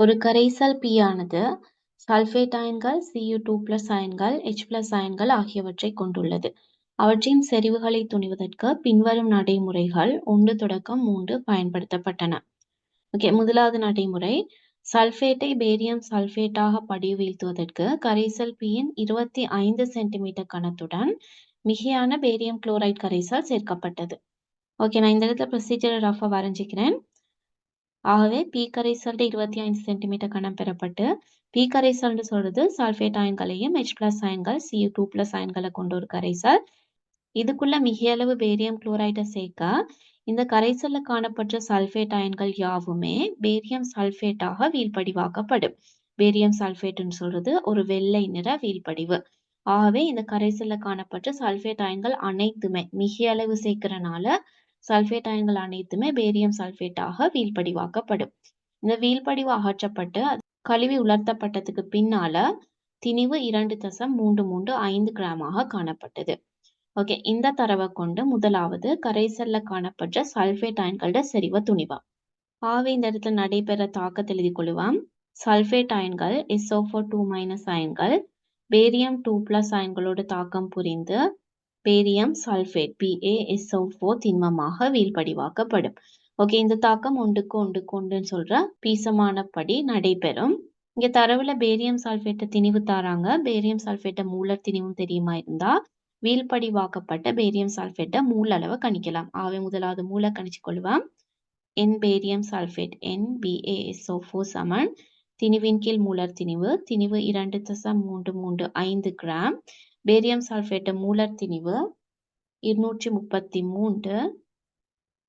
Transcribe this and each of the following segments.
ஒரு கரைசல் P ஆனது சல்ஃபேட் அயன்கள் Cu2+ அயன்கள் H+ அயன்கள் ஆகியவற்றைக் கொண்டுள்ளது. அவற்றின் செறிவுகளை துணிவதற்கு பின்வரும் நடைமுறைகள் ஒன்று தொடக்கம் மூன்று பயன்படுத்தப்பட்டன. ஓகே முதலாவது நடைமுறை சல்பேட்டை பேரியம் சல்பேட்டாக படிவீழ்த்துவதற்கு கரைசல் பியின் இருபத்தி ஐந்து சென்டிமீட்டர் கணத்துடன் மிகையான பேரியம் குளோரைட் கரைசல் சேர்க்கப்பட்டது. ஓகே நான் இந்த இடத்துல ப்ரொசீஜரை ரஃபாக வரைஞ்சிக்கிறேன். ஆகவே பி கரைசல்ட இருபத்தி ஐந்து சென்டிமீட்டர் கணம் பெறப்பட்டு பி கரைசல்னு சொல்றது சல்பேட் அயன்களையும் ஹெச் பிளஸ் அயன்கள் Cu டூ பிளஸ் அயன்களை கொண்ட ஒரு கரைசல் இதுக்குள்ள மிகையளவு பேரியம் குளோரைடை சேர்க்க இந்த கரைசல்ல காணப்பட்ட சல்பேட் அயன்கள் யாவுமே பேரியம் சல்பேட்டாக வீழ்படிவாக்கப்படும். பேரியம் சல்பேட்னு சொல்றது ஒரு வெள்ளை நிற வீழ்படிவு. ஆகவே இந்த கரைசல்ல காணப்பட்ட சல்பேட் அயன்கள் அனைத்துமே மிக அளவு சேர்க்கிறனால சல்பேட் அயன்கள் அனைத்துமே பேரியம் சல்பேட்டாக வீழ்படிவாக்கப்படும். இந்த வீழ்படிவு அகற்றப்பட்டு கழுவி உலர்த்தப்பட்டதுக்கு பின்னால திணிவு இரண்டு தசம் மூன்று மூன்று ஐந்து கிராமாக காணப்பட்டது. ஓகே இந்த தரவை கொண்டு முதலாவது கரைசல்ல காணப்பட்ட சல்பேட் அயன்களோட செறிவ துணிவா ஆவி இந்த இடத்துல நடைபெற தாக்கத்தை எழுதி கொள்ளுவாம். Sulphate அயன்கள் S O four two minus அயன்கள் barium two plus அயன்களோட தாக்கம் புரிந்து barium sulphate B A S O four திண்மமாக வீழ்படிவாக்கப்படும். ஓகே இந்த தாக்கம் ஒன்றுக்கு ஒன்றுக்கு ஒன்றுன்னு சொல்ற பீசமானபடி நடைபெறும். இங்க தரவுல பேரியம் சல்ஃபேட்டை திணிவு தாராங்க. பேரியம் சல்ஃபேட்டை மூலர் திணிவும் தெரியுமா இருந்தா வீழ்படிவாக்கப்பட்ட பேரியம் சல்ஃபேட்டை மூல அளவை கணிக்கலாம். ஆவே முதலாவது மூல கணிச்சு கொள்வோம். N barium sulphate N B A S O four சமன். திணிவின் கீழ் மூலர் திணிவு. திணிவு இரண்டு தசம் மூன்று மூன்று ஐந்து கிராம். பேரியம் சல்ஃபேட்டு மூலர் திணிவு இருநூற்றி முப்பத்தி மூன்று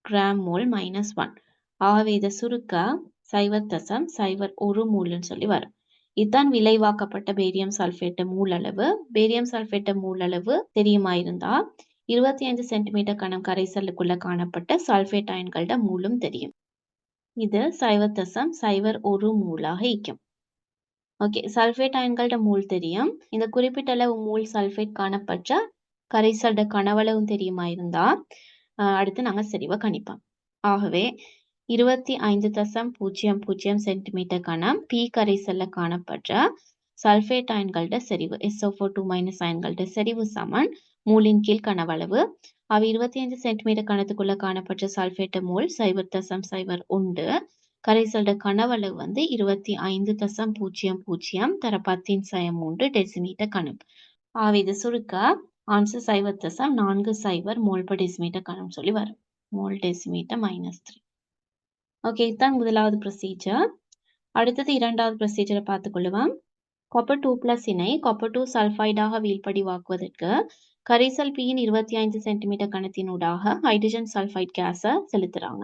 கிராம் மோல் மைனஸ் ஒன் ஆகவே இதை சுருக்க சைவர் தசம் சைவர் ஒரு மூல்னு சொல்லி வரும். இதுதான் விளைவாக்கப்பட்ட பேரியம் சல்ஃபேட்டு மூலளவு. பேரியம் சல்ஃபேட்டு மூலளவு தெரியுமா இருந்தா? இருபத்தி ஐந்து சென்டிமீட்டர் கணம் கரைசலுக்குள்ள காணப்பட்ட சல்ஃபேட் அயன்களோட மூலும் தெரியும். இது சைவர் தசம் சைவர் ஒரு மூலாக இக்கும் ஓகே சல்ஃபேட் அயன்கள்ட்ட மூல் தெரியும். இந்த குறிப்பிட்ட அளவு மூல் சல்ஃபேட் காணப்பட்ட கரைசல்ட கனவளவும் தெரியுமா இருந்தா? அடுத்து நாங்கள் செறிவை கணிப்போம். ஆகவே இருபத்தி ஐந்து தசம் பூஜ்ஜியம் பூஜ்ஜியம் சென்டிமீட்டர் கணம் பி கரைசல்ல காணப்பட்ட சல்ஃபேட் அயன்கள்ட செறிவு SO4 டூ மைனஸ் அயன்கள்ட செறிவு சமன் மூலின் கீழ் கனவளவு. அவ இருபத்தி ஐந்து சென்டிமீட்டர் கணத்துக்குள்ள காணப்பட்ட சல்பேட் மூல் சைபர் தசம் சைபர் உண்டு கரைசல்ட கனவளவு வந்து இருபத்தி ஐந்து தசம் பூஜ்ஜியம் பூஜ்ஜியம் தர பத்தின் சயம் மூன்று டெசிமீட்டர் கணம் ஆக இது சுருக்க ஆன்சர் சைவர் தசம் நான்கு சைபர் மோல் பர் டெசிமீட்டர் கணம் சொல்லி வரும். Mole decimetre minus three okay இதுதான் முதலாவது ப்ரொசீஜர் அடுத்தது இரண்டாவது ப்ரொசீஜரை பார்த்துக்கொள்ளுவோம் காப்பர் டூ பிளஸ் இணை கொப்பர் டூ சல்ஃபைடாக வீழ்படிவாக்குவதற்கு கரைசல் பியின் இருபத்தி ஐந்து சென்டிமீட்டர் கணத்தினூடாக ஹைட்ரஜன் சல்ஃபைட் கேஸை செலுத்துறாங்க.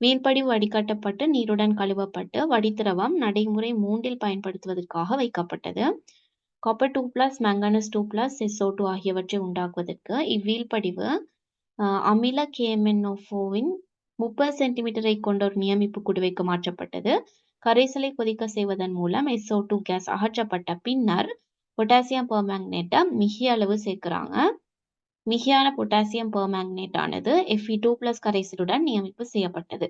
மேற்படி வடிகட்டப்பட்டு நீருடன் கழுவப்பட்டு வடித்திரவம் நடைமுறை மூன்றில் பயன்படுத்துவதற்காக வைக்கப்பட்டது. Copper two plus manganese two plus S O two ஆகியவற்றை உண்டாக்குவதற்கு இவ்வீழ்படிவு அமில கேஎம்என்ஓஃபோவின் முப்பது சென்டிமீட்டரை கொண்ட ஒரு நியமிப்பு குடுவைக்கு மாற்றப்பட்டது. கரைசலை கொதிக்க செய்வதன் மூலம் எஸ்ஓ டூ கேஸ் அகற்றப்பட்ட பின்னர் பொட்டாசியம் பெர்மேங்கனேட்டை மிக அளவு சேர்க்கிறாங்க. மிகையான பொட்டாசியம் பெர்மேங்கனேட் ஆனது எஃப்இ டூ பிளஸ் கரைசலுடன் நியமிப்பு செய்யப்பட்டது.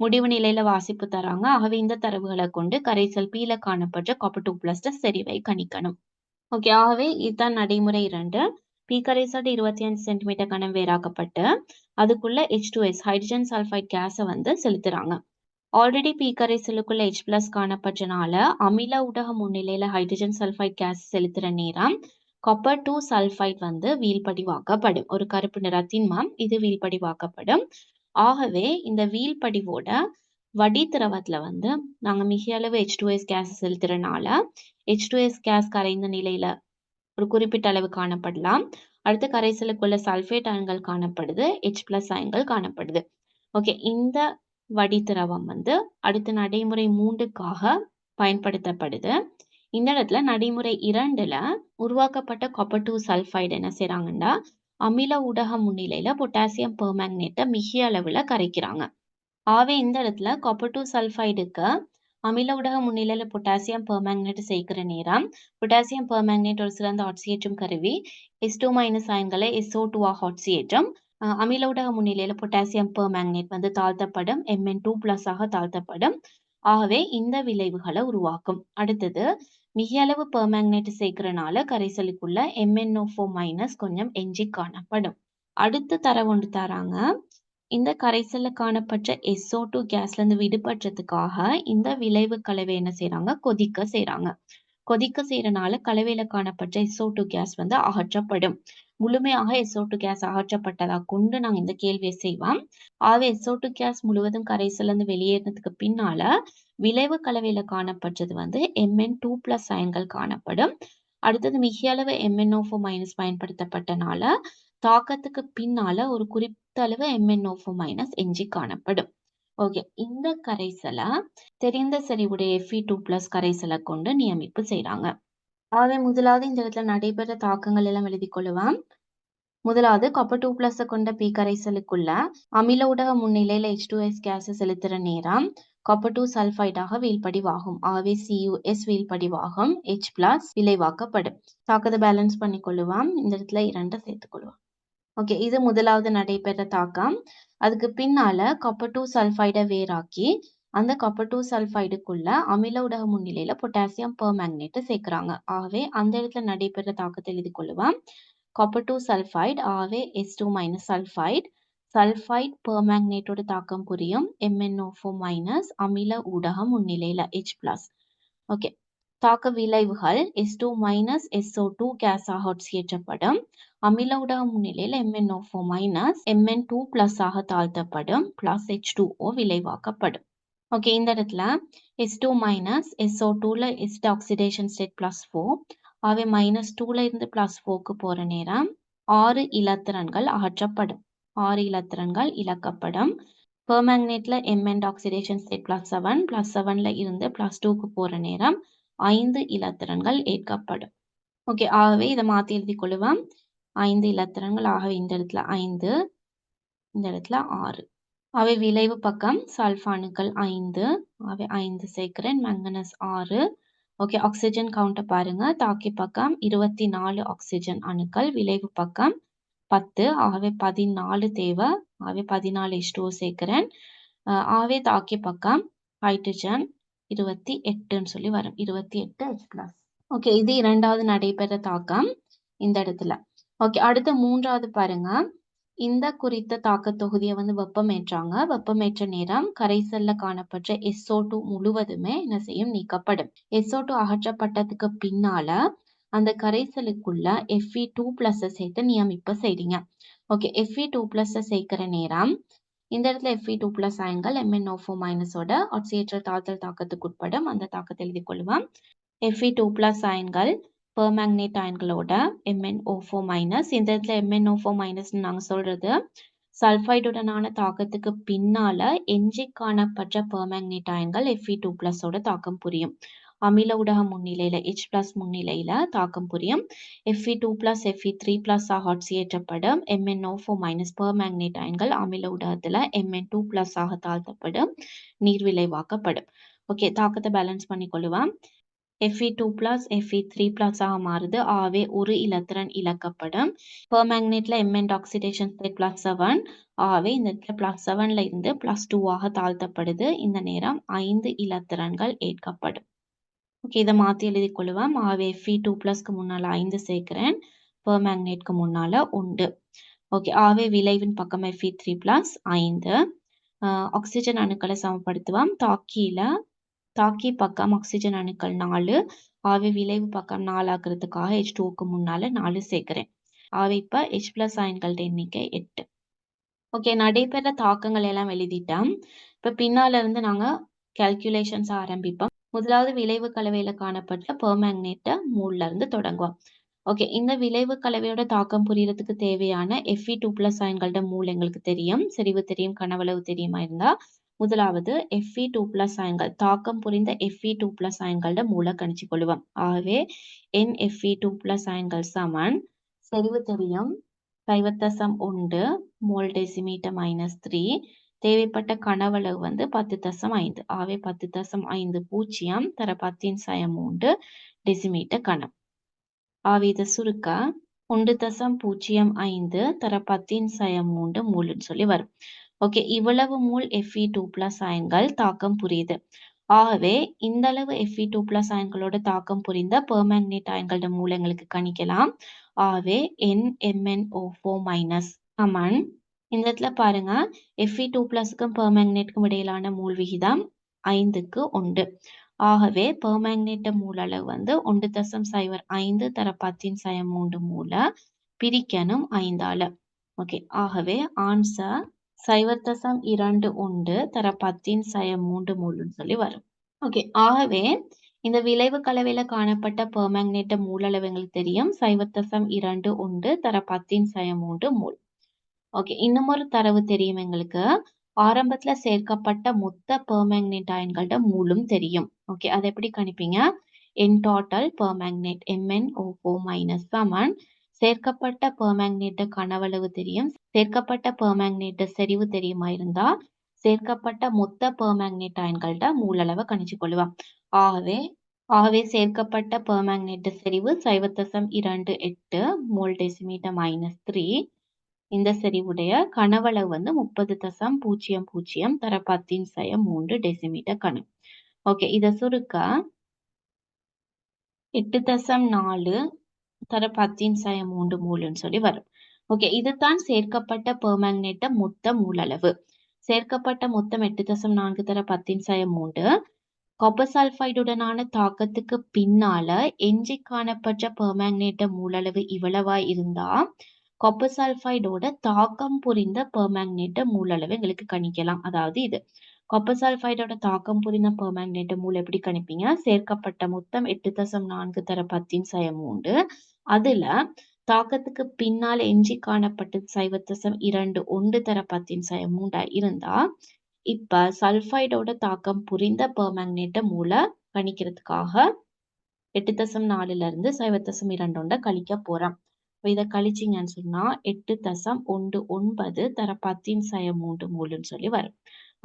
முடிவு நிலையில வாசிப்பு தராங்க. ஆகவே இந்த தரவுகளை கொண்டு கரைசல் பீல காணப்பட்ட காப்பர் டூ பிளஸ் செறிவை கணிக்கணும். ஓகே ஆகவே இதுதான் நடைமுறை இரண்டு. பி கரைசல் இருபத்தி அஞ்சு சென்டிமீட்டர் கணம் வேறாக்கப்பட்டு அதுக்குள்ள H two S hydrogen sulphide கேஸை வந்து செலுத்துறாங்க. ஆல்ரெடி பி கரைசலுக்குள்ள ஹெச் பிளஸ் காணப்பட்டனால அமில ஊடக முன்னிலையில ஹைட்ரஜன் சல்ஃபைட் கேஸ் செலுத்துற நேரம் காப்பர் டூ சல்ஃபைட் வந்து வீழ்படிவாக்கப்படும். ஒரு கருப்பு நிற திண்மம் இது வீழ்படிவாக்கப்படும். ஆகவே இந்த வீழ்படிவோட வடித்திரவத்தில் வந்து நாங்க மிக அளவு ஹெச் டூ எஸ் கேஸ் செலுத்துறனால ஹெச் டூ எஸ் கேஸ் கரைந்த நிலையில ஒரு குறிப்பிட்ட அளவு காணப்படலாம். அடுத்து கரைசலுக்குள்ள சல்ஃபேட் அயன்கள் காணப்படுது ஹெச் பிளஸ் அயன்கள் காணப்படுது. ஓகே இந்த வடித்திரவம் வந்து அடுத்த நடைமுறை மூன்றுக்காக பயன்படுத்தப்படுது. இந்த இடத்துல நடைமுறை இரண்டுல உருவாக்கப்பட்ட காப்பர் டூ சல்ஃபைடு என்ன செய்யறாங்கன்னா அமில ஊடக முன்னிலையில பொட்டாசியம் பெர்மேங்கனேட்டை மிக அளவுல கரைக்கிறாங்க. ஆவே இந்த இடத்துல காப்பர் டூ சல்ஃபைடுக்கு அமில ஊடக முன்னிலையில பொட்டாசியம் பெர்மேங்கனேட் சேர்க்கிற நேரம் பொட்டாசியம் பெர்மேங்கனேட் ஒரு சிறந்த ஆட்சியேற்றும் கருவி எஸ் டூ மைனஸ் அயன்களை எஸ்ஓ டூ ஆக ஆட்சியேற்றும் அமில ஊடக முன்னிலையில பொட்டாசியம் பெர்மேங்கனேட் வந்து தாழ்த்தப்படும் எம்என் டூ பிளஸ் ஆக தாழ்த்தப்படும். ஆகவே இந்த விளைவுகளை உருவாக்கும். அடுத்தது மிக அளவு பெர்மேங்கனேட் சேர்க்கிறனால கரைசலுக்குள்ள MnO4 மைனஸ் கொஞ்சம் எஞ்சி காணப்படும். அடுத்த தர ஒன்று தராங்க. இந்த கரைசல்ல காணப்பட்ட SO2 கேஸ்ல இருந்து விடுபடுறதுக்காக இந்த விளைவு கலவை என்ன செய்யறாங்க கொதிக்க செய்யறாங்க கொதிக்க செய்யறனால கலவையில காணப்பட்ட எசோட்டு கேஸ் வந்து அகற்றப்படும். முழுமையாக எசோட்டு கேஸ் அகற்றப்பட்டதா கொண்டு நாங்க இந்த கேள்வியை செய்வோம் ஆகவே SO2 கேஸ் முழுவதும் கரைசல்ல வெளியேறினதுக்கு பின்னால விளைவு கலவையில காணப்பட்டது வந்து எம்என் டூ பிளஸ் அயன்கள் காணப்படும். அடுத்தது மிக அளவு எம்என்ஓஃபோ மைனஸ் பயன்படுத்தப்பட்டனால தாக்கத்துக்கு பின்னால ஒரு குறிப்பிட்ட அளவு எம்என்ஓஃபோ மைனஸ் எஞ்சி காணப்படும். ஓகே. இந்த கரைசலை தெரிந்த செறிவுடைய Fe2 பிளஸ் கரைசலை கொண்டு நியமிப்பு செய்றாங்க. ஆகவே முதலாவது இந்த இடத்துல நடைபெற தாக்கங்கள் எல்லாம் எழுதி கொள்ளுவேன் முதலாவது காப்பர் டூ பிளஸ் கொண்ட பி கரைசலுக்குள்ள அமில ஊடக முன்னிலையில எச் டூ எஸ் கேஸை செலுத்துற நேரம் காப்பர் டூ சல்பைடாக வீழ்படிவாகும். ஆகவே சியூஎஸ் வீழ்படிவாகும். எச் பிளஸ் விளைவாக்கப்படும். தாக்கத்தை பேலன்ஸ் பண்ணி கொள்ளுவான் இந்த இடத்துல இரண்டை சேர்த்துக் கொள்வான் ஓகே இது முதலாவது நடைபெற தாக்கம். அதுக்கு பின்னால காப்பர் டூ சல்ஃபைடை வேறாக்கி அந்த காப்பர் டூ சல்ஃபைடுக்குள்ள அமில ஊடக முன்னிலையில பொட்டாசியம் பெர்மேங்கனேட் சேர்க்கிறாங்க. ஆகவே அந்த இடத்துல நடைபெற தாக்கத்தை எழுதி கொள்ளுவோம். காப்பர் டூ சல்ஃபைடு ஆகவே S two minus sulphide sulphide பெர்மேங்கனேட்டோட தாக்கம் புரியும். MnO4 மைனஸ் அமில ஊடகம் முன்னிலையில ஹெச் பிளஸ் ஓகே தாக்க விளைவுகள் S two minus S O two கேஸாக ஏற்றப்படும் அமில உடக முன்னிலையில் MnO4 minus M N two plus ஆக தாழ்த்தப்படும். பிளஸ் ஹெச் டூ ஓ விளைவாக்கப்படும். ஓகே இந்த இடத்துல S two minus S O டூவில் எஸ்ட் ஆக்சிடேஷன் ஸ்டேட் பிளஸ் ஃபோர் ஆகவே மைனஸ் டூவில் இருந்து பிளஸ் ஃபோர்க்கு போகிற நேரம் ஆறு இலத்திரன்கள் அகற்றப்படும். ஆறு இலத்திரன்கள் இழக்கப்படும். பெர்மேங்கனேட்ல Mn oxidation state plus seven plus செவன்ல இருந்து பிளஸ் டூக்கு போகிற நேரம் ஐந்து இலத்திரன்கள் ஏற்கப்படும். ஓகே ஆகவே இதை மாத்தி எழுதி கொள்ளுவோம். ஐந்து இலத்திரன்கள் ஆகவே இந்த இடத்துல ஐந்து இந்த இடத்துல ஆறு. அவை விளைவு பக்கம் சல்ஃபானுக்கள் ஐந்து அவை ஐந்து சேர்க்கிறேன் மேங்கனஸ் ஆறு. ஓகே ஆக்சிஜன் கவுண்டை பாருங்க. தாக்கி பக்கம் இருபத்தி நாலு ஆக்சிஜன் அணுக்கள் விளைவு பக்கம் பத்து ஆகவே பதினாலு தேவை. ஆகவே பதினாலு இஷ்டோ சேர்க்கிறேன். ஆகவே தாக்கி பக்கம் ஹைட்ரஜன் இருபத்தி எட்டுன்னு சொல்லி வரும். இருபத்தி எட்டு எச் பிளஸ் ஓகே இது இரண்டாவது நடைபெற தாக்கம் இந்த இடத்துல. ஓகே அடுத்த மூன்றாவது பாருங்க. இந்த குறித்த தாக்க தொகுதியை வந்து வெப்பமேற்றாங்க வெப்பமேற்ற நேரம் கரைசல்ல காணப்பட்ட SO2 முழுவதுமே என்ன செய்யும்? நீக்கப்படும். SO2 அகற்றப்பட்டதுக்கு பின்னால அந்த கரைசலுக்குள்ள எஃப்இ டூ பிளஸ் சேர்த்து நியமிப்பு செய்றீங்க. ஓகே எஃப்இ டூ பிளஸ் சேர்க்கிற நேரம் இந்த இடத்துல எஃப்இ டூ பிளஸ் அயன்கள் MnO4 மைனஸோட ஆக்சியேற்ற தாழ்த்தல் தாக்கத்துக்கு உட்படும் அந்த தாக்கத்தை எழுதிக் கொள்வோம். எஃப்இ டூ பிளஸ் அயன்கள் பெர்மேங்கனேட் அயன்களோட MnO4 மைனஸ் இந்த இடத்துல MnO4 மைனஸ் நாங்க சொல்றது சல்பைடுடனான தாக்கத்துக்கு பின்னால எஞ்சி காணப்பட்ட பெர்மேக்னேட் ஆயன்கள் எஃப்இ டூ பிளஸோட தாக்கம் புரியும். அமில ஊடக முன்னிலையில் ஹெச் பிளஸ் முன்னிலையில் தாக்கம் புரியும். F E two plus Fe three plus ஆக ஆட்சியேற்றப்படும். MnO4 மைனஸ் பெர்மேங்கனேட் அயன்கள் அமில ஊடகத்தில் எம்என் டூ பிளஸ் ஆக தாழ்த்தப்படும். நீர் விளைவாக்கப்படும் ஓகே தாக்கத்தை பேலன்ஸ் பண்ணி கொள்ளுவோம் Fe two plus F E three plus ஆக மாறுது. ஆவே ஒரு இலத்திரன் இழக்கப்படும். பெர்மேங்கனேட்ல Mn oxidation state plus seven ஆவே இந்த இடத்துல பிளஸ் செவன்ல இருந்து பிளஸ் டூவாக தாழ்த்தப்படுது. இந்த நேரம் ஐந்து இலத்திரன்கள் ஏற்கப்படும். ஓகே இதை மாற்றி எழுதி கொள்ளுவோம் ஆகவே ஃபி டூ பிளஸ்க்கு முன்னால் ஐந்து சேர்க்கிறேன். பெர்மேங்கனேட்க்கு முன்னால் உண்டு. ஓகே ஆவே விளைவின் பக்கம் ஃபி த்ரீ பிளஸ் ஐந்து. ஆக்சிஜன் அணுக்களை சமப்படுத்துவோம். தாக்கியில் தாக்கி பக்கம் ஆக்சிஜன் அணுக்கள் நாலு. ஆவே விளைவு பக்கம் நாலாக்குறதுக்காக ஹெச் டூக்கு முன்னால் நாலு சேர்க்குறேன். ஆவே இப்போ ஹெச் பிளஸ் அயன்களோட எண்ணிக்கை எட்டு. ஓகே நடைபெற தாக்கங்கள் எல்லாம் எழுதிட்டோம். இப்போ பின்னால் இருந்து நாங்கள் கேல்குலேஷன்ஸ் ஆரம்பிப்போம். முதலாவது விளைவு கலவையில காணப்பட்ட பெர்மேங்கனேட்ட மூல்ல இருந்து தொடங்குவோம். ஓகே இந்த விளைவு கலவையோட தாக்கம் புரியறதுக்கு தேவையான எஃப்இ டூ பிளஸ் அயன்களோட மூல் எங்களுக்கு தெரியும். செறிவு தெரியும் கனவளவு தெரியுமா இருந்தா? முதலாவது எஃப்இ டூ பிளஸ் அயன்கள் தாக்கம் புரிந்த எஃப்இ டூ பிளஸ் அயன்களோட மூல கணிச்சு கொள்ளுவோம். ஆகவே N F E two plus அயன்கள் சமன் செறிவு தெரியும் சைவத்தசம் உண்டு மோல் டெசிமீட்டர் மைனஸ் த்ரீ தேவைப்பட்ட கனவளவு வந்து பத்து தசம் ஐந்து. ஆவே பத்து தசம் ஐந்து பூஜ்ஜியம் தர பத்தின் சயம் மூன்று டெசிமீட்டர் கனம் ஆவித சுருக்க? ஒன்று தசம் பூஜ்ஜியம் ஐந்து தர பத்தின் சயம் மூன்று மூலுன்னு சொல்லி வரும். ஓகே இவ்வளவு mole F E two plus அயன்கள் தாக்கம் புரியுது. ஆகவே இந்த அளவு எஃப்இ டூ பிளஸ் அயன்களோட தாக்கம் புரிந்த பெர்மேங்கனேட் அயன்களோட மூலங்களுக்கு கணிக்கலாம். ஆகவே NMnO4 மைனஸ் அமன் இந்த இடத்துல பாருங்க. எஃப்இ டூ பிளஸ்க்கும் பெர்மேங்கனேட்டுக்கும் இடையிலான மூல் விகிதம் ஐந்துக்கு ஒன்று. ஆகவே பெர்மேங்கனேட்ட மூலளவு வந்து ஒன்று தசம் சைவர் ஐந்து தர பத்தின் சயம் மூன்று மூல பிரிக்கணும் ஐந்தால. ஓகே ஆகவே ஆன்சர் சைவர் தசம் இரண்டு ஒன்று தர பத்தின் சயம் மூன்று மூலுன்னு சொல்லி வரும். ஓகே ஆகவே இந்த விளைவு கலவையில காணப்பட்ட பெர்மேங்கனேட்ட மூலளவு எங்களுக்கு தெரியும். சைவர் தசம் இரண்டு ஒன்று தர பத்தின் சயம் மூன்று மூல். ஓகே இன்னும் ஒரு தரவு தெரியும் எங்களுக்கு. ஆரம்பத்துல சேர்க்கப்பட்ட மொத்த பெர்மேங்கனேட் அயன்களோட மூலம் தெரியும். ஓகே அதை எப்படி கணிப்பீங்க? N total permanganate M N O minus சமன் சேர்க்கப்பட்ட பெர்மேங்கனேட்ட கனவளவு தெரியும். சேர்க்கப்பட்ட பெர்மேங்கனேட்ட செறிவு தெரியுமா இருந்தா? சேர்க்கப்பட்ட மொத்த பெர்மேங்கனேட் அயன்களோட மூலளவை கணிச்சு கொள்ளுவான் ஆகவே ஆகவே சேர்க்கப்பட்ட பெர்மேங்கனேட் செறிவு சைவத்தசம் இரண்டு எட்டு மோல் டெசிமீட்டர் மைனஸ் த்ரீ இந்த செறிவுடைய கனவளவு வந்து முப்பது தசம் பூஜ்ஜியம் பூஜ்ஜியம் தர பத்தின் சய மூன்று டெசிமீட்டர் கணம். ஓகே இத சுருக்க? எட்டு தசம் நாலு தர பத்தின் சய மூன்று மூலுன்னு சொல்லி வரும். ஓகே இதுதான் சேர்க்கப்பட்ட பெர்மேங்கனேட்ட மொத்த மூலளவு. சேர்க்கப்பட்ட மொத்தம் எட்டு தசம் நான்கு தர பத்தின் சய மூன்று. காப்பர் சல்ஃபைடுடனான தாக்கத்துக்கு பின்னால எஞ்சி காணப்பட்ட பெர்மேங்கனேட்ட மூலளவு இவ்வளவா இருந்தா காப்பர் சல்ஃபைடோட தாக்கம் புரிந்த பெர்மேங்கனேட்ட மூலளவு எங்களுக்கு கணிக்கலாம். அதாவது இது காப்பர் சல்ஃபைடோட தாக்கம் புரிந்த பெர்மேங்கனேட்ட மூல எப்படி கணிப்பீங்க? சேர்க்கப்பட்ட மொத்தம் எட்டு தசம் நான்கு தர பத்தின் சயம் உண்டு. அதுல தாக்கத்துக்கு பின்னால் எஞ்சி காணப்பட்ட சைவத்தசம் இரண்டு ஒன்று தர பத்தின் சயம் மூன்றா இருந்தா இப்ப சல்ஃபைடோட தாக்கம் புரிந்த பெர்மேங்கனேட்ட மூல கணிக்கிறதுக்காக எட்டு தசம் நாலுல இருந்து சைவத்தசம் ஒன்றை கழிக்க போறோம். இதை கழிச்சிங்கன்னு சொன்னா எட்டு தசம் ஒன்று ஒன்பது தர பத்தின் சய மூன்று மூலுன்னு சொல்லி வரும்.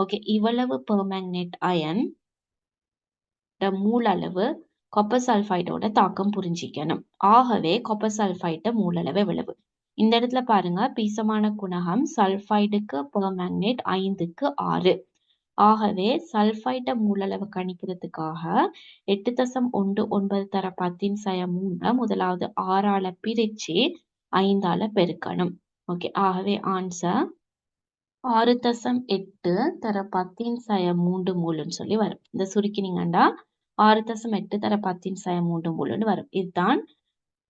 ஓகே இவ்வளவு பெர்மேங்கனேட் அயன் மூலளவு கொப்பர் சல்ஃபைடோட தாக்கம் புரிஞ்சிக்கணும். ஆகவே கொப்பர் சல்ஃபைட்ட மூலளவு எவ்வளவு? இந்த இடத்துல பாருங்க பீசமான குணகம் சல்ஃபைடுக்கு பெர்மேங்கனேட் ஐந்துக்கு ஆறு. ஆகவே சல்ஃபைட்ட மூலளவு கணிக்கிறதுக்காக எட்டு தசம் ஒன்று ஒன்பது தர பத்தின் சய மூணு முதலாவது ஆறால பிரிச்சு ஐந்தால பெருக்கணும். ஓகே ஆகவே ஆன்சர் ஆறு தசம் எட்டு தர பத்தின் சய மூன்று மூலுன்னு சொல்லி வரும். இந்த சுருக்கினீங்கண்டா? ஆறு தசம் எட்டு தர பத்தின் சய மூன்று மூலுன்னு வரும். இதுதான்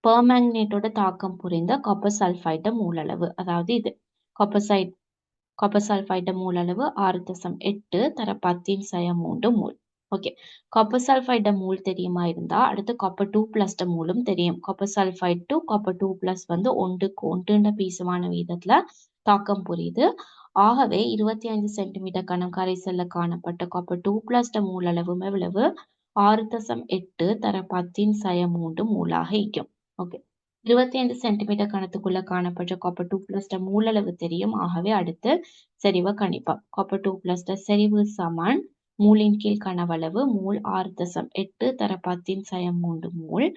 பெர்மேங்கனேட்டோட தாக்கம் புரிந்த காப்பர் சல்ஃபைட்ட மூலளவு அதாவது இது காப்பர்சைட் காப்பர் சல்ஃபைட்ட அளவு ஆறு தசம் எட்டு தர பத்தின் சய மூன்று மூல். ஓகே காப்பர் சல்ஃபைட்ட மூல் தெரியுமா இருந்தா அடுத்து காப்பர் டூ பிளஸ் மூலும் தெரியும். Copper sulphide two copper two plus வந்து ஒன்றுக்கு ஒன்றுன்ற பீசமான வீதத்துல தாக்கம் புரியுது. ஆகவே இருபத்தி ஐந்து சென்டிமீட்டர் கணம் கரைசல்ல காணப்பட்ட காப்பர் டூ பிளஸ் மூலளவு எவ்வளவு? ஆறு தசம் எட்டு தர பத்தின் சய மூன்று மூலாக இருக்கும். ஓகே இருபத்தி ஐந்து சென்டிமீட்டர் கணத்துக்குள்ள காணப்பட்ட காப்பர் டூ பிளஸ் மூலளவு தெரியும். ஆகவே அடுத்து செறிவை கணிப்போம். காப்பர் டூ பிளஸ் செறிவு சமன். மூலின் கீழ் கனவளவு மூல் ஆறு தசம் எட்டு தர பத்தின் சயம் மூன்று மூல்.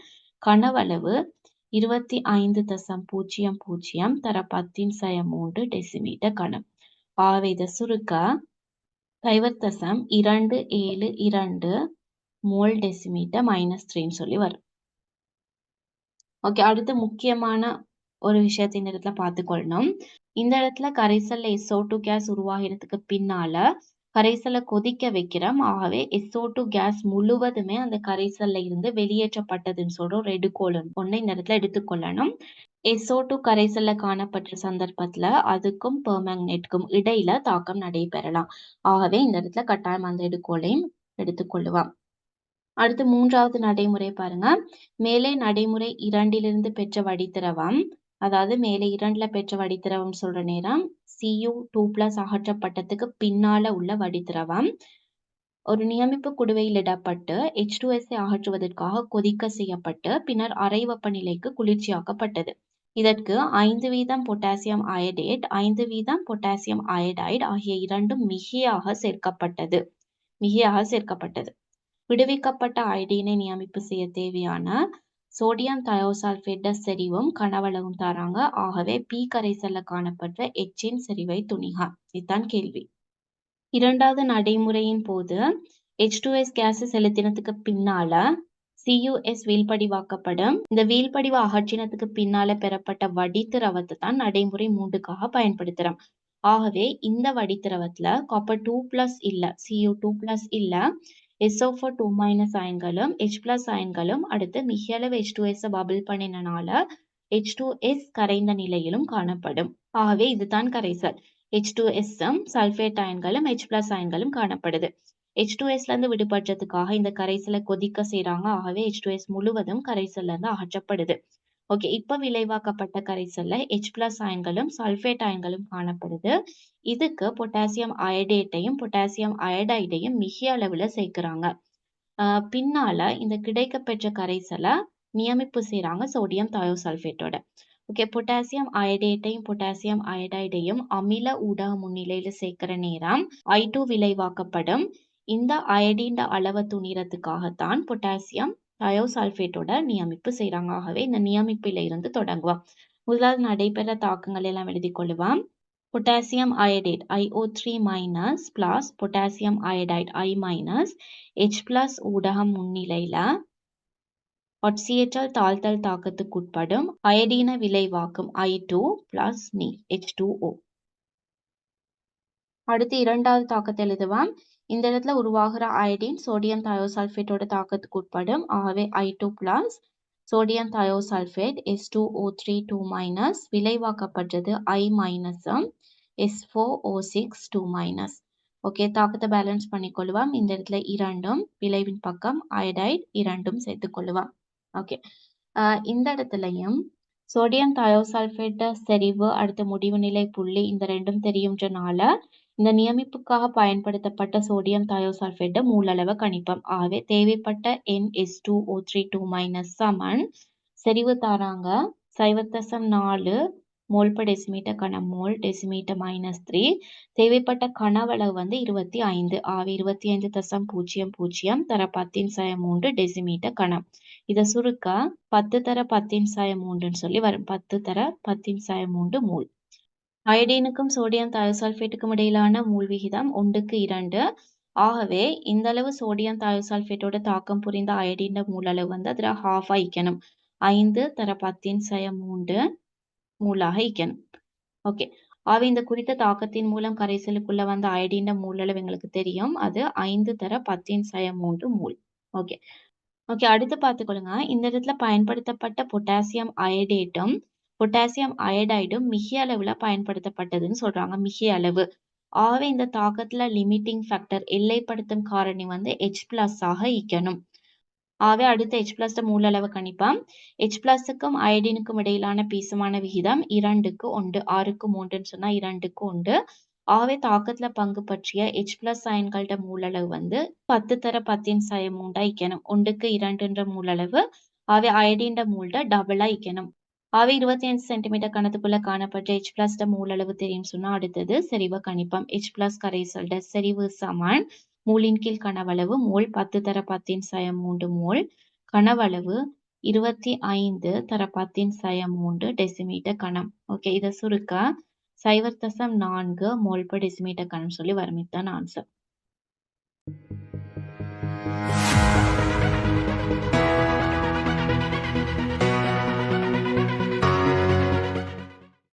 கனவளவு இருபத்தி ஐந்து தசம் பூஜ்ஜியம் பூஜ்ஜியம் தர பத்தின் சயம் மூன்று டெசிமீட்டர் கணம். ஆகவே இதை சுருக்க சைவர் தசம் இரண்டு ஏழு இரண்டு மோல் டெசிமீட்டர் மைனஸ் த்ரீன்னு சொல்லி வரும். ஓகே அடுத்து முக்கியமான ஒரு விஷயத்தை இந்த இடத்துல பார்த்துக்கொள்ளணும். இந்த இடத்துல கரைசல்ல எஸ்ஓ டூ கேஸ் உருவாகிறதுக்கு பின்னால கரைசலை கொதிக்க வைக்கிறோம். ஆகவே எஸ்ஓ டூ கேஸ் முழுவதுமே அந்த கரைசல்ல இருந்து வெளியேற்றப்பட்டதுன்னு சொல்றோம். ரெடு கோலன் ஒண்ணு இந்த இடத்துல எடுத்துக்கொள்ளணும். எஸ்ஓ டூ கரைசல்ல காணப்பட்ட சந்தர்ப்பத்துல அதுக்கும் பெர்மேங்கனேட்டுக்கும் இடையில தாக்கம் நடைபெறலாம். ஆகவே இந்த இடத்துல கட்டாயம் அந்த எடுக்கோலையும் எடுத்துக்கொள்ளுவான் அடுத்து மூன்றாவது நடைமுறை பாருங்க. மேலே நடைமுறை இரண்டிலிருந்து பெற்ற வடித்திரவம் அதாவது மேலே இரண்டுல பெற்ற வடித்திரவம் சொல்ற நேரம். சியு டூ பிளஸ் அகற்றப்பட்டதுக்கு பின்னால உள்ள வடித்திரவம் ஒரு நியமிப்பு குடுவையில் இடப்பட்டு எச் டூ எஸ்ஐ அகற்றுவதற்காக கொதிக்க செய்யப்பட்டு பின்னர் அரை வெப்பநிலைக்கு குளிர்ச்சியாக்கப்பட்டது. இதற்கு ஐந்து வீதம் பொட்டாசியம் அயடேட் ஐந்து வீதம் பொட்டாசியம் அயடைடு ஆகிய இரண்டும் மிகையாக சேர்க்கப்பட்டது. மிகையாக சேர்க்கப்பட்டது. விடுவிக்கப்பட்ட அயடினை நியமிப்பு செய்ய தேவையான சோடியம் தயோசால்பேட்ட செறிவும் கனவளவும் தராங்க. ஆகவே பி கரைசல்ல காணப்பட்ட எச்சின் செறிவை துணிகா. இதுதான் கேள்வி. இரண்டாவது நடைமுறையின் போது எச் கேஸ் செலுத்தினத்துக்கு பின்னால சியூஎஸ் வீழ்படிவாக்கப்படும். இந்த வீழ்படிவு அகற்றினத்துக்கு பின்னால பெறப்பட்ட வடித்திரவத்தை தான் நடைமுறை மூன்றுக்காக பயன்படுத்துறோம். ஆகவே இந்த வடித்திரவத்துல காப்பர் டூ பிளஸ் இல்ல சியூ டூ பிளஸ் இல்ல எஸ்ஓ டூ மைனஸ் அயன்களும் ஹெச் பிளஸ் அயன்களும் அடுத்து மிக அளவு ஹெச் டூ எஸ் பபிள் பண்ணினால ஹெச் டூ எஸ் கரைந்த நிலையிலும் காணப்படும். ஆகவே இதுதான் கரைசல். ஹெச் டூ எஸ்ஸும் சல்ஃபேட் அயன்களும் ஹெச் பிளஸ் அயன்களும் காணப்படுது. ஹெச் டூ எஸ்ல இருந்து விடுபடுறதுக்காக இந்த கரைசலை கொதிக்க செய்யறாங்க ஆகவே ஹெச் டூ எஸ் முழுவதும் கரைசல்ல இருந்து அகற்றப்படுது. ஓகே இப்ப விளைவாக்கப்பட்ட கரைசல்ல ஹெச் பிளஸ் அயன்களும் சல்ஃபேட் அயன்களும் காணப்படுது. இதுக்கு பொட்டாசியம் அயடேட்டையும் பொட்டாசியம் அயடைடையும் மிக அளவுல சேர்க்கிறாங்க. பின்னால இந்த கிடைக்கப்பெற்ற கரைசலை நியமிப்பு செய்யறாங்க சோடியம் தயோசல்ஃபேட்டோட ஓகே பொட்டாசியம் அயடேட்டையும் பொட்டாசியம் அயடைடையும் அமில ஊடக முன்னிலையில சேர்க்கிற நேரம் ஐ டூ விளைவாக்கப்படும். இந்த அயடின் அளவை துணிறதுக்காகத்தான் பொட்டாசியம் தயோசல்பேட்டோட நியமிப்பு செய்கிறாங்க ஆகவே இந்த நியமிப்பில இருந்து தொடங்குவான் முதலாவது நடைபெற தாக்கங்கள் எல்லாம் எழுதி கொள்ளுவோம். Potassium iodide I O three minus plus potassium iodide I minus H plus ஊடகம் முன்னிலையில ஒட்சியேற்றல் தாழ்த்தல் தாக்கத்துக்கு உட்படும் அயடீன விளைவாக்கும் ஐ டூ பிளஸ் நீர் ஹெச் டூ ஓ அடுத்து இரண்டாவது தாக்கத்தை எழுதுவான் இந்த இடத்துல உருவாகிற அயடின் சோடியம் தயோசல்ஃபேட்டோட தாக்கத்துக்கு உட்படும். ஆகவே I two plus sodium thiosulphate S two O three two minus விளைவாக்கப்பட்டது I மைனஸும் S four O six two minus okay தாக்கத்தை பேலன்ஸ் பண்ணிக்கொள்ளுவோம். இந்த இடத்துல இரண்டும் விளைவின் பக்கம் அயடைட் இரண்டும் சேர்த்துக்கொள்ளுவோம் ஓகே இந்த இடத்துலையும் சோடியம் தயோசல்ஃபேட் செறிவு அடுத்த முடிவு நிலை புள்ளி இந்த ரெண்டும் தெரியுன்றனால இந்த நியமிப்புக்காக பயன்படுத்தப்பட்ட சோடியம் தயோசல்பேட் மூலளவு கணிப்பம். ஆகவே தேவைப்பட்ட N S two O three two minus சமன் செறிவு தாராங்க. சைவத்தசம் நாலு மோல் பர் டெசிமீட்டர் கணம் மோல் டெசிமீட்டர் மைனஸ் த்ரீ தேவைப்பட்ட கனவளவு வந்து இருபத்தி ஐந்து. ஆவி இருபத்தி ஐந்து தசம் பூஜ்ஜியம் பூஜ்ஜியம் தர பத்தின் சய மூன்று டெசிமீட்டர் கணம் இதை சுருக்க பத்து தர பத்தின் சய மூன்றுன்னு சொல்லி வரும். பத்து தர பத்தின் சய மூன்று மூல். அயடீனுக்கும் சோடியம் தயோசல்பேட்டுக்கும் இடையிலான மூல் விகிதம் ஒன்றுக்கு இரண்டு. ஆகவே இந்த அளவு சோடியம் தயோசல்பேட்டோட தாக்கம் புரிந்த அயடின் மூலளவு வந்து அதில் ஹாஃப் இக்கணும். ஐந்து தர பத்தின் சய மூன்று மூலாக இக்கணும். ஓகே ஆக இந்த குறித்த தாக்கத்தின் மூலம் கரைசலுக்குள்ள வந்த அயடின் மூலளவு எங்களுக்கு தெரியும். அது ஐந்து தர பத்தின் சய மூன்று மூல். ஓகே ஓகே அடுத்து பார்த்துக்கொள்ளுங்க. இந்த இடத்துல பயன்படுத்தப்பட்ட பொட்டாசியம் அயடேட்டும் பொட்டாசியம் அயடைடும் மிக அளவுல பயன்படுத்தப்பட்டதுன்னு சொல்றாங்க மிக அளவு. ஆகவே இந்த தாக்கத்துல லிமிட்டிங் ஃபேக்டர் எல்லைப்படுத்தும் காரணி வந்து ஹெச் பிளஸ் ஆக ஈக்கணும் ஆகவே அடுத்த ஹெச் பிளஸ் மூலளவு கணிப்பாம். ஹெச் பிளஸுக்கும் அயடினுக்கும் இடையிலான பீசமான விகிதம் இரண்டுக்கு ஒன்று ஆறுக்கு மூன்றுன்னு சொன்னா இரண்டுக்கு ஒன்று ஆகவே தாக்கத்துல பங்கு பற்றிய ஹெச் பிளஸ் அயன்களோட மூலளவு வந்து பத்து தர பத்தின் சய மூண்டா இக்கணும் ஒன்றுக்கு இரண்டுன்ற மூலளவு ஆகவே அயடின்ற மூல்ட டபுளா இக்கணும் அவை இருபத்தி அஞ்சு சென்டிமீட்டர் கணத்துக்குள்ள காணப்பட்ட ஹெச் பிளஸ் மூலளவு தெரியும் சொன்னா அடுத்தது செறிவு கணிப்பம். ஹெச் பிளஸ் கரைசல்ட செறிவு சமான். மூலின் கீழ் கனவளவு மோல் பத்து தர பத்தின் சயம் மூன்று மோல். கனவளவு இருபத்தி ஐந்து தர பத்தின் சயம் மூன்று டெசிமீட்டர் கணம். ஓகே இதை சுருக்க சைவர் தசம் நான்கு மோல் பர் டெசிமீட்டர் கணம் சொல்லி வரமித்தான் ஆன்சர்